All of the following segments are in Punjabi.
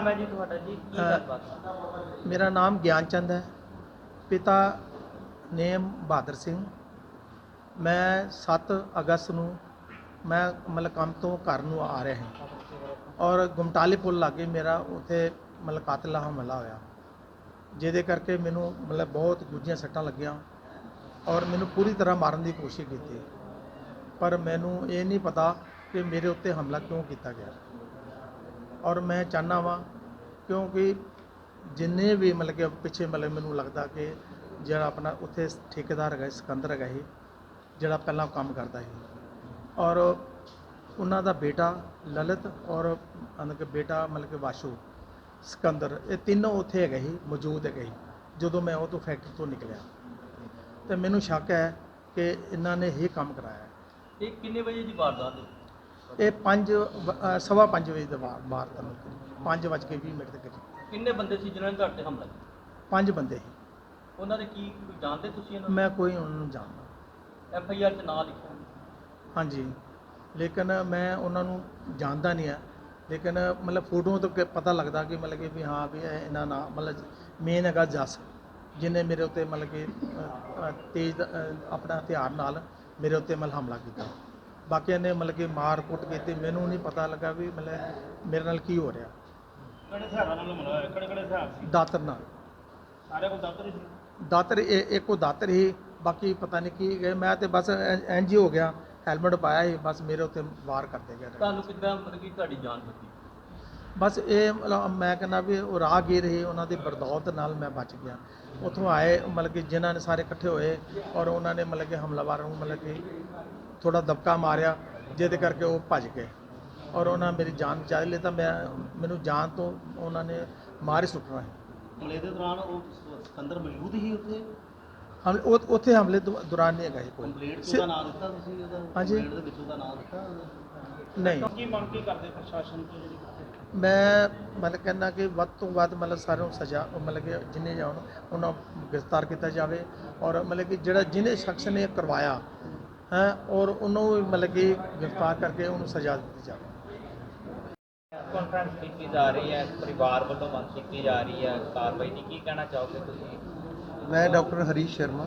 ਨਾਮ ਹੈ ਜੀ ਤੁਹਾਡਾ ਜੀ ਕੀ ਗੱਲਬਾਤ? ਮੇਰਾ ਨਾਮ ਗਿਆਨ ਚੰਦ ਹੈ। ਪਿਤਾ ਨੇਮ ਬਹਾਦਰ ਸਿੰਘ। ਮੈਂ 7 ਅਗਸਤ ਨੂੰ ਮੈਂ ਮਤਲਬ ਕੰਮ ਤੋਂ ਘਰ ਨੂੰ ਆ ਰਿਹਾ ਹਾਂ। ਔਰ ਗੁਮਟਾਲੇ ਪੁਲ ਲਾਗੇ ਮੇਰਾ ਉੱਥੇ ਮਤਲਬ ਕਾਤਲਾ ਹਮਲਾ ਹੋਇਆ। ਜਿਹਦੇ ਕਰਕੇ ਮੈਨੂੰ ਮਤਲਬ ਬਹੁਤ ਗੁੱਝੀਆਂ ਸੱਟਾਂ ਲੱਗੀਆਂ ਔਰ ਮੈਨੂੰ ਪੂਰੀ ਤਰ੍ਹਾਂ ਮਾਰਨ ਦੀ ਕੋਸ਼ਿਸ਼ ਕੀਤੀ। ਪਰ ਮੈਨੂੰ ਇਹ ਨਹੀਂ ਪਤਾ ਕਿ ਮੇਰੇ ਉੱਤੇ ਹਮਲਾ ਕਿਉਂ ਕੀਤਾ ਗਿਆ। ਔਰ ਮੈਂ ਚਾਹੁੰਦਾ ਵਾਂ ਕਿਉਂਕਿ ਜਿੰਨੇ ਵੀ ਮਤਲਬ ਕਿ ਪਿੱਛੇ ਮਤਲਬ ਮੈਨੂੰ ਲੱਗਦਾ ਕਿ ਜਿਹੜਾ ਆਪਣਾ ਉੱਥੇ ਠੇਕੇਦਾਰ ਹੈਗਾ ਸੀ, ਸਿਕੰਦਰ ਹੈਗਾ ਸੀ ਜਿਹੜਾ ਪਹਿਲਾਂ ਕੰਮ ਕਰਦਾ ਸੀ। ਔਰ ਉਹਨਾਂ ਦਾ ਬੇਟਾ ਲਲਿਤ ਔਰ ਮਤਲਬ ਕਿ ਬੇਟਾ ਮਤਲਬ ਕਿ ਵਾਸ਼ੂ ਸਿਕੰਦਰ ਇਹ ਤਿੰਨੋਂ ਉੱਥੇ ਹੈਗੇ ਸੀ ਮੌਜੂਦ ਹੈਗੇ ਸੀ ਜਦੋਂ ਮੈਂ ਉਹ ਤੋਂ ਫੈਕਟਰੀ ਤੋਂ ਨਿਕਲਿਆ। ਤੇ ਮੈਨੂੰ ਸ਼ੱਕ ਹੈ ਕਿ ਇਹਨਾਂ ਨੇ ਇਹ ਕੰਮ ਕਰਾਇਆ। ਇਹ ਕਿੰਨੇ ਵਜੇ ਦੀ ਵਾਰਦਾਤ ਹੈ ਇਹ 5 ਸਵਾ 5 ਵਜੇ ਦਾ ਵਾਰ ਵਾਰ ਤੁਹਾਨੂੰ 5 ਵੱਜ ਕੇ 20 ਮਿੰਟ ਦੇ ਕਰੀਬ। ਕਿੰਨੇ ਬੰਦੇ ਸੀ ਜਿਨ੍ਹਾਂ ਨੇ ਤੁਹਾਡੇ ਤੇ ਹਮਲਾ ਕੀਤਾ? ਪੰਜ ਬੰਦੇ ਸੀ। ਉਹਨਾਂ ਦੇ ਕੀ ਕੋਈ ਜਾਣਦੇ ਤੁਸੀਂ ਇਹਨਾਂ ਮੈਂ ਕੋਈ ਉਹਨਾਂ ਨੂੰ ਜਾਣਦਾ ਐਫ ਆਈ ਆਰ 'ਚ ਨਾਂ ਲਿਖਿਆ ਹਾਂਜੀ। ਲੇਕਿਨ ਮੈਂ ਉਹਨਾਂ ਨੂੰ ਜਾਣਦਾ ਨਹੀਂ ਆ। ਲੇਕਿਨ ਮਤਲਬ ਫੋਟੋਆਂ ਤੋਂ ਕਿ ਪਤਾ ਲੱਗਦਾ ਕਿ ਮਤਲਬ ਕਿ ਵੀ ਹਾਂ ਵੀ ਇਹ ਇਹਨਾਂ ਨਾਲ ਮਤਲਬ ਮੇਨ ਹੈਗਾ ਜਸ ਜਿਹਨੇ ਮੇਰੇ ਉੱਤੇ ਮਤਲਬ ਕਿ ਅ, ਅ, ਤੇਜ਼ ਅ, ਆਪਣਾ ਹਥਿਆਰ ਨਾਲ ਮੇਰੇ ਉੱਤੇ ਮਤਲਬ ਹਮਲਾ ਕੀਤਾ। ਬਾਕੀਆਂ ਨੇ ਮਤਲਬ ਕਿ ਮਾਰ ਕੁੱਟ ਕੀਤੀ ਮੈਨੂੰ ਨਹੀਂ ਪਤਾ ਲੱਗਾ ਵੀ ਮਤਲਬ ਮੇਰੇ ਨਾਲ ਕੀ ਹੋ ਰਿਹਾ। ਕਿਹੜੇ ਹਥਿਆਰਾਂ ਨਾਲ ਹਮਲਾ ਹੋਇਆ? ਕਿਹੜੇ ਕਿਹੜੇ ਹਥਿਆਰ ਸੀ? ਦਾਤਰ ਨਾਲ। ਸਾਰੇ ਕੋਲ ਦਫ਼ਤਰ ਹੀ ਸੀ? ਦਾਤਰ ਇਹ ਇੱਕੋ ਦਾਤਰ ਹੀ ਬਾਕੀ ਪਤਾ ਨਹੀਂ ਕੀ ਗਏ। ਮੈਂ ਤੇ ਬਸ ਐਨਜੀ ਹੋ ਗਿਆ ਹੈਲਮਟ ਪਾਇਆ ਸੀ ਬਸ ਮੇਰੇ ਉੱਤੇ ਵਾਰ ਕਰਦੇ ਗਏ। ਤੁਹਾਨੂੰ ਕਿੱਦਾਂ ਮਤਲਬ ਕਿ ਤੁਹਾਡੀ ਜਾਨ ਬਚੀ? ਬਸ ਇਹ ਮਤਲਬ ਮੈਂ ਕਹਿੰਦਾ ਵੀ ਉਹ ਰਾਹਗੀਰ ਸੀ ਉਹਨਾਂ ਦੀ ਬਰਦੌਲਤ ਨਾਲ ਮੈਂ ਬਚ ਗਿਆ। ਉੱਥੋਂ ਆਏ ਮਤਲਬ ਕਿ ਜਿਨ੍ਹਾਂ ਨੇ ਸਾਰੇ ਇਕੱਠੇ ਹੋਏ ਔਰ ਉਹਨਾਂ ਨੇ ਮਤਲਬ ਕਿ ਹਮਲਾਵਰ ਨੂੰ ਮਤਲਬ ਕਿ ਥੋੜਾ ਦਬਕਾ ਮਾਰਿਆ ਜਿਹਦੇ ਕਰਕੇ ਉਹ ਭੱਜ ਗਏ। ਔਰ ਉਹਨਾਂ ਮੇਰੀ ਜਾਨ ਬਚਾ ਲਈ ਤਾਂ ਮੈਂ ਮੈਨੂੰ ਜਾਨ ਤੋਂ ਉਹਨਾਂ ਨੇ ਮਾਰ ਹੀ ਸੁੱਟਣਾ ਸੀ ਹਮਲੇ ਦੇ ਦੌਰਾਨ ਉਹ ਸਿਕੰਦਰ ਮੌਜੂਦ ਹੀ ਉੱਥੇ? ਹਮ ਉਹ- ਉੱਥੇ ਹਮਲੇ ਦੌ- ਦੌਰਾਨ ਨਹੀਂ ਹੈਗਾ ਕੋਈ। ਕੰਪਲੀਟ ਸਿ- ਨਾਮ ਦਿੱਤਾ ਤੁਸੀਂ ਉਹਦਾ? ਹਾਂਜੀ। complaint ਦੇ ਵਿੱਚ ਉਹਦਾ ਨਾਮ ਦਿੱਤਾ ਨਹੀਂ। ਕੀ ਮੰਗ ਕੀ ਕਰਦੇ ਪ੍ਰਸ਼ਾਸਨ ਤੋਂ ਜਿਹੜੀ ਮੈਂ ਮਤਲਬ ਕਹਿੰਦਾ ਕਿ ਵੱਧ ਤੋਂ ਵੱਧ ਮਤਲਬ ਸਾਰਿਆਂ ਨੂੰ ਸਜ਼ਾ ਮਤਲਬ ਕਿ ਜਿੰਨੇ ਜਾਣ ਉਹਨਾਂ ਨੂੰ ਗ੍ਰਿਫਤਾਰ ਕੀਤਾ ਜਾਵੇ। ਔਰ ਮਤਲਬ ਕਿ ਜਿਹੜਾ ਜਿਹਨੇ ਸ਼ਖਸ ਨੇ ਕਰਵਾਇਆ ਹੈ ਔਰ ਉਹਨੂੰ ਵੀ ਮਤਲਬ ਕਿ ਗ੍ਰਿਫਤਾਰ ਕਰਕੇ ਉਹਨੂੰ ਸਜ਼ਾ ਦਿੱਤੀ ਜਾਵੇ। ਕਾਨਫਰੰਸ ਕੀਤੀ ਜਾ ਰਹੀ ਹੈ ਪਰਿਵਾਰ ਵੱਲੋਂ ਮੰਗ ਕੀਤੀ ਜਾ ਰਹੀ ਹੈ ਕਾਰਵਾਈ ਦੀ ਕੀ ਕਹਿਣਾ ਚਾਹੋਗੇ ਤੁਸੀਂ? ਮੈਂ doctor Harish Sharma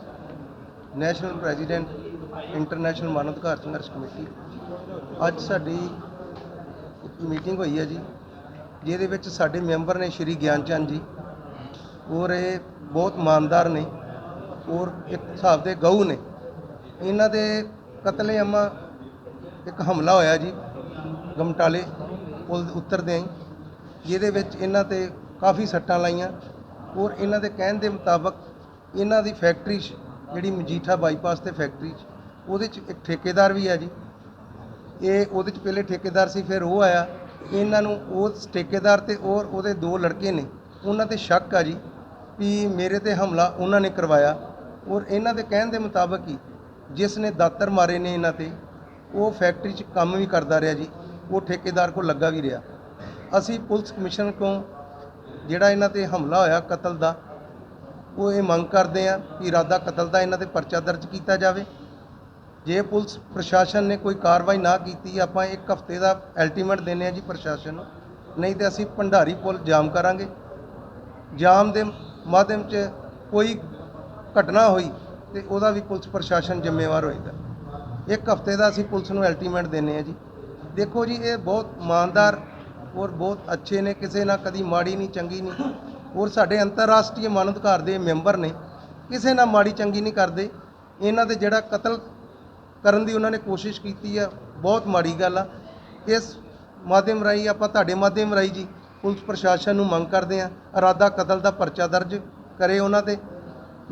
national president international Manav Adhikar Sangharsh committee. ਅੱਜ ਸਾਡੀ ਇੱਕ ਮੀਟਿੰਗ ਹੋਈ ਹੈ ਜੀ ਜਿਹਦੇ ਵਿੱਚ ਸਾਡੇ ਮੈਂਬਰ ਨੇ ਸ਼੍ਰੀ ਗਿਆਨਚੰਦ ਜੀ ਔਰ ਇਹ ਬਹੁਤ ਇਮਾਨਦਾਰ ਨੇ ਔਰ ਇੱਕ ਹਿਸਾਬ ਦੇ ਗਊ ਨੇ। ਇਹਨਾਂ ਦੇ ਕਤਲੇਆਮਾ ਇੱਕ ਹਮਲਾ ਹੋਇਆ ਜੀ, ਗਮਟਾਲੇ ਪੁਲ ਉਤਰਦੇ ਆਂ ਜਿਹਦੇ ਵਿੱਚ ਇਹਨਾਂ ਤੇ ਕਾਫੀ ਸੱਟਾਂ ਲਾਈਆਂ ਔਰ ਇਹਨਾਂ ਦੇ ਕਹਿਣ ਦੇ ਮੁਤਾਬਕ ਇਹਨਾਂ ਦੀ ਫੈਕਟਰੀ 'ਚ ਜਿਹੜੀ ਮਜੀਠਾ ਬਾਈਪਾਸ ਤੇ ਫੈਕਟਰੀ 'ਚ, ਉਹਦੇ 'ਚ ਇੱਕ ਠੇਕੇਦਾਰ ਵੀ ਹੈ ਜੀ। ਇਹ ਉਹਦੇ 'ਚ ਪਹਿਲੇ ਠੇਕੇਦਾਰ ਸੀ, ਫਿਰ ਉਹ ਆਇਆ। ਇਹਨਾਂ ਨੂੰ ਉਸ ਠੇਕੇਦਾਰ ਤੇ ਔਰ ਉਹਦੇ ਦੋ ਲੜਕੇ ਨੇ, ਉਹਨਾਂ ਤੇ ਸ਼ੱਕ ਆ ਜੀ ਵੀ ਮੇਰੇ ਤੇ ਹਮਲਾ ਉਹਨਾਂ ਨੇ ਕਰਵਾਇਆ ਔਰ ਇਹਨਾਂ ਦੇ ਕਹਿਣ ਦੇ ਮੁਤਾਬਕ ਹੀ ਜਿਸ ਨੇ ਦਾਤਰ ਮਾਰੇ ਨੇ ਇਹਨਾਂ ਤੇ, ਉਹ ਫੈਕਟਰੀ 'ਚ ਕੰਮ ਵੀ ਕਰਦਾ ਰਿਹਾ ਜੀ। ਉਹ ਠੇਕੇਦਾਰ ਕੋਲ ਲੱਗਾ ਵੀ ਰਿਹਾ। ਅਸੀਂ ਪੁਲਿਸ ਕਮਿਸ਼ਨ ਕੋਲ ਜਿਹੜਾ ਇਹਨਾਂ ਤੇ ਹਮਲਾ ਹੋਇਆ ਕਤਲ ਦਾ, ਉਹ ਇਹ ਮੰਗ ਕਰਦੇ ਆ ਕਿ ਇਰਾਦਾ ਕਤਲ ਦਾ ਇਹਨਾਂ ਤੇ ਪਰਚਾ ਦਰਜ ਕੀਤਾ ਜਾਵੇ। ਜੇ ਪੁਲਿਸ ਪ੍ਰਸ਼ਾਸਨ ਨੇ ਕੋਈ ਕਾਰਵਾਈ ਨਾ ਕੀਤੀ, ਆਪਾਂ ਇੱਕ ਹਫ਼ਤੇ ਦਾ ਅਲਟੀਮੇਟ ਦਿੰਦੇ ਆ ਜੀ ਪ੍ਰਸ਼ਾਸਨ ਨੂੰ। ਨਹੀਂ ਤੇ ਅਸੀਂ ਭੰਡਾਰੀ ਪੁਲ ਜਾਮ ਕਰਾਂਗੇ। ਜਾਮ ਦੇ ਮਾਧਿਅਮ 'ਚ ਕੋਈ ਘਟਨਾ ਹੋਈ ਤੇ ਉਹਦਾ ਵੀ ਪੁਲਿਸ ਪ੍ਰਸ਼ਾਸਨ ਜ਼ਿੰਮੇਵਾਰ ਹੋਏਗਾ। ਇੱਕ ਹਫ਼ਤੇ ਦਾ ਅਸੀਂ ਪੁਲਿਸ ਨੂੰ ਅਲਟੀਮੇਟ ਦਿੰਦੇ ਆ ਜੀ। ਦੇਖੋ ਜੀ, ਇਹ ਬਹੁਤ ਇਮਾਨਦਾਰ ਔਰ ਬਹੁਤ ਅੱਛੇ ਨੇ, ਕਿਸੇ ਨਾਲ ਕਦੀ ਮਾੜੀ ਨਹੀਂ, ਚੰਗੀ ਨਹੀਂ। ਔਰ ਸਾਡੇ ਅੰਤਰਰਾਸ਼ਟਰੀ ਮਾਨਵ ਅਧਿਕਾਰ ਦੇ ਮੈਂਬਰ ਨੇ, ਕਿਸੇ ਨਾਲ ਮਾੜੀ, ਚੰਗੀ ਨਹੀਂ ਕਰਦੇ। ਇਹਨਾਂ ਦੇ ਜਿਹੜਾ ਕਤਲ ਕਰਨ ਦੀ ਉਹਨਾਂ ਨੇ ਕੋਸ਼ਿਸ਼ ਕੀਤੀ ਆ, ਬਹੁਤ ਮਾੜੀ ਗੱਲ ਆ। ਇਸ ਮਾਧਿਅਮ ਰਾਹੀਂ ਆਪਾਂ ਤੁਹਾਡੇ ਮਾਧਿਅਮ ਰਾਹੀਂ ਜੀ, ਪੁਲਿਸ ਪ੍ਰਸ਼ਾਸਨ ਨੂੰ ਮੰਗ ਕਰਦੇ ਆ ਇਰਾਦਾ ਕਤਲ ਦਾ ਪਰਚਾ ਦਰਜ ਕਰੇ ਉਹਨਾਂ ਤੇ।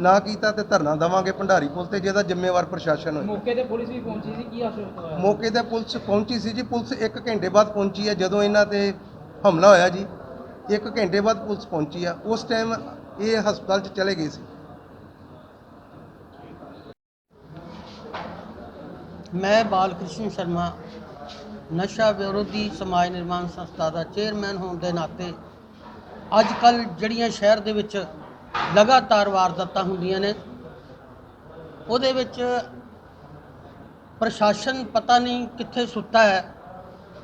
ਨਾ ਕੀਤਾ ਤੇ ਧਰਨਾ ਦੇਵਾਂਗੇ ਭੰਡਾਰੀ ਪੁਲ ਤੇ ਜਿਹਦਾ ਜ਼ਿੰਮੇਵਾਰ ਪ੍ਰਸ਼ਾਸਨ ਹੋਏ। ਮੌਕੇ ਤੇ ਪੁਲਿਸ ਵੀ ਪਹੁੰਚੀ ਸੀ ਕੀ ਆਸ਼ਵਾਸਨ ਹੋਇਆ? ਮੌਕੇ ਤੇ ਪੁਲਿਸ ਪਹੁੰਚੀ ਸੀ ਜੀ ਪੁਲਿਸ 1 ਘੰਟੇ ਬਾਅਦ ਪਹੁੰਚੀ ਹੈ ਜਦੋਂ ਇਹਨਾਂ ਤੇ ਹਮਲਾ ਹੋਇਆ ਜੀ। 1 ਘੰਟੇ ਬਾਅਦ ਪੁਲਿਸ ਪਹੁੰਚੀ ਆ ਉਸ ਟਾਈਮ ਇਹ ਹਸਪਤਾਲ 'ਚ ਚਲੇ ਗਏ ਸੀ। ਮੈਂ ਬਾਲਕ੍ਰਿਸ਼ਨ ਸ਼ਰਮਾ ਨਸ਼ਾ ਵਿਰੋਧੀ ਸਮਾਜ ਨਿਰਮਾਣ ਸੰਸਥਾ ਦਾ ਚੇਅਰਮੈਨ ਹੋਣ ਦੇ ਨਾਤੇ ਅੱਜ ਕੱਲ ਜਿਹੜੀਆਂ ਸ਼ਹਿਰ ਦੇ ਵਿੱਚ ਲਗਾਤਾਰ ਵਾਰਦਾਤਾਂ ਹੁੰਦੀਆਂ ਨੇ। ਉਹਦੇ ਵਿੱਚ ਪ੍ਰਸ਼ਾਸਨ ਪਤਾ ਨਹੀਂ ਕਿੱਥੇ ਸੁੱਤਾ ਹੈ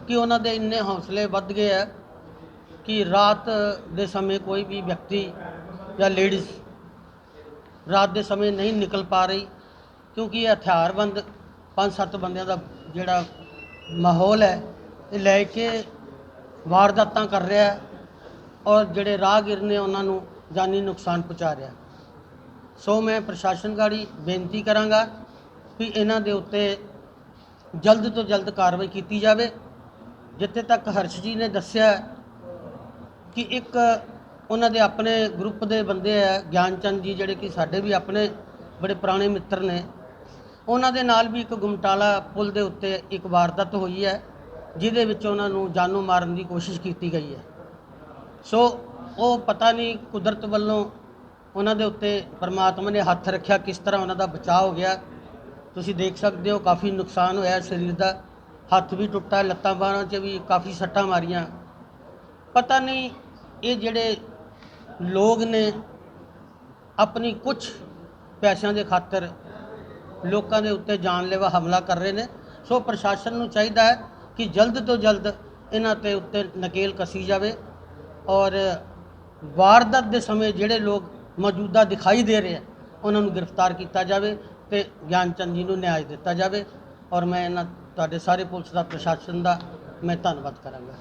ਕਿ ਉਹਨਾਂ ਦੇ ਇੰਨੇ ਹੌਸਲੇ ਵੱਧ ਗਏ ਹੈ ਕਿ ਰਾਤ ਦੇ ਸਮੇਂ ਕੋਈ ਵੀ ਵਿਅਕਤੀ ਜਾਂ ਲੇਡੀਜ਼ ਰਾਤ ਦੇ ਸਮੇਂ ਨਹੀਂ ਨਿਕਲ ਪਾ ਰਹੀ ਕਿਉਂਕਿ ਇਹ ਹਥਿਆਰਬੰਦ ਪੰਜ ਸੱਤ ਬੰਦਿਆਂ ਦਾ ਜਿਹੜਾ ਮਾਹੌਲ ਹੈ, ਇਹ ਲੈ ਕੇ ਵਾਰਦਾਤਾਂ ਕਰ ਰਿਹਾ ਔਰ ਜਿਹੜੇ ਰਾਹਗੀਰ ਨੇ ਉਹਨਾਂ ਨੂੰ ਜਾਨੀ ਨੁਕਸਾਨ ਪਹੁੰਚਾ ਰਿਹਾ। ਸੋ ਮੈਂ ਪ੍ਰਸ਼ਾਸਨ ਗਾੜੀ ਬੇਨਤੀ ਕਰਾਂਗਾ ਕਿ ਇਹਨਾਂ ਦੇ ਉੱਤੇ ਜਲਦ ਤੋਂ ਜਲਦ ਕਾਰਵਾਈ ਕੀਤੀ ਜਾਵੇ। ਜਿੱਥੇ ਤੱਕ ਹਰਸ਼ ਜੀ ਨੇ ਦੱਸਿਆ ਕਿ ਇੱਕ ਉਹਨਾਂ ਦੇ ਆਪਣੇ ਗਰੁੱਪ ਦੇ ਬੰਦੇ ਆ, ਗਿਆਨਚੰਦ ਜੀ, ਜਿਹੜੇ ਕਿ ਸਾਡੇ ਵੀ ਆਪਣੇ ਬੜੇ ਪੁਰਾਣੇ ਮਿੱਤਰ ਨੇ। ਉਹਨਾਂ ਦੇ ਨਾਲ ਵੀ ਇੱਕ ਗੁਮਟਾਲਾ ਪੁਲ ਦੇ ਉੱਤੇ ਇੱਕ ਵਾਰਦਾਤ ਹੋਈ ਹੈ, ਜਿਹਦੇ ਵਿੱਚ ਉਹਨਾਂ ਨੂੰ ਜਾਨੋਂ ਮਾਰਨ ਦੀ ਕੋਸ਼ਿਸ਼ ਕੀਤੀ ਗਈ ਹੈ। ਸੋ ਉਹ ਪਤਾ ਨਹੀਂ ਕੁਦਰਤ ਵੱਲੋਂ ਉਹਨਾਂ ਦੇ ਉੱਤੇ ਪਰਮਾਤਮਾ ਨੇ ਹੱਥ ਰੱਖਿਆ ਕਿਸ ਤਰ੍ਹਾਂ ਉਹਨਾਂ ਦਾ ਬਚਾਅ ਹੋ ਗਿਆ। ਤੁਸੀਂ ਦੇਖ ਸਕਦੇ ਹੋ ਕਾਫੀ ਨੁਕਸਾਨ ਹੋਇਆ ਸਰੀਰ ਦਾ। ਹੱਥ ਵੀ ਟੁੱਟਾ, ਲੱਤਾਂ ਬਾਹਾਂ 'ਚ ਵੀ ਕਾਫੀ ਸੱਟਾਂ ਮਾਰੀਆਂ। ਪਤਾ ਨਹੀਂ ਇਹ ਜਿਹੜੇ ਲੋਕ ਨੇ ਆਪਣੀ ਕੁਝ ਪੈਸਿਆਂ ਦੇ ਖਾਤਰ ਲੋਕਾਂ ਦੇ ਉੱਤੇ ਜਾਨਲੇਵਾ ਹਮਲਾ ਕਰ ਰਹੇ ਨੇ। ਸੋ ਪ੍ਰਸ਼ਾਸਨ ਨੂੰ ਚਾਹੀਦਾ ਹੈ ਕਿ ਜਲਦ ਤੋਂ ਜਲਦ ਇਹਨਾਂ ਤੇ ਉੱਤੇ ਨਕੇਲ ਕਸੀ ਜਾਵੇ ਔਰ ਵਾਰਦਾਤ ਦੇ ਸਮੇਂ ਜਿਹੜੇ ਲੋਕ ਮੌਜੂਦਾ ਦਿਖਾਈ ਦੇ ਰਹੇ ਆ, ਉਹਨਾਂ ਨੂੰ ਗ੍ਰਿਫਤਾਰ ਕੀਤਾ ਜਾਵੇ ਤੇ ਗਿਆਨਚੰਦ ਜੀ ਨੂੰ ਨਿਆਂ ਦਿੱਤਾ ਜਾਵੇ। ਔਰ ਮੈਂ ਇਹਨਾਂ, ਤੁਹਾਡੇ ਸਾਰੇ ਪੁਲਿਸ ਦਾ, ਪ੍ਰਸ਼ਾਸਨ ਦਾ ਮੈਂ ਧੰਨਵਾਦ ਕਰਾਂਗਾ।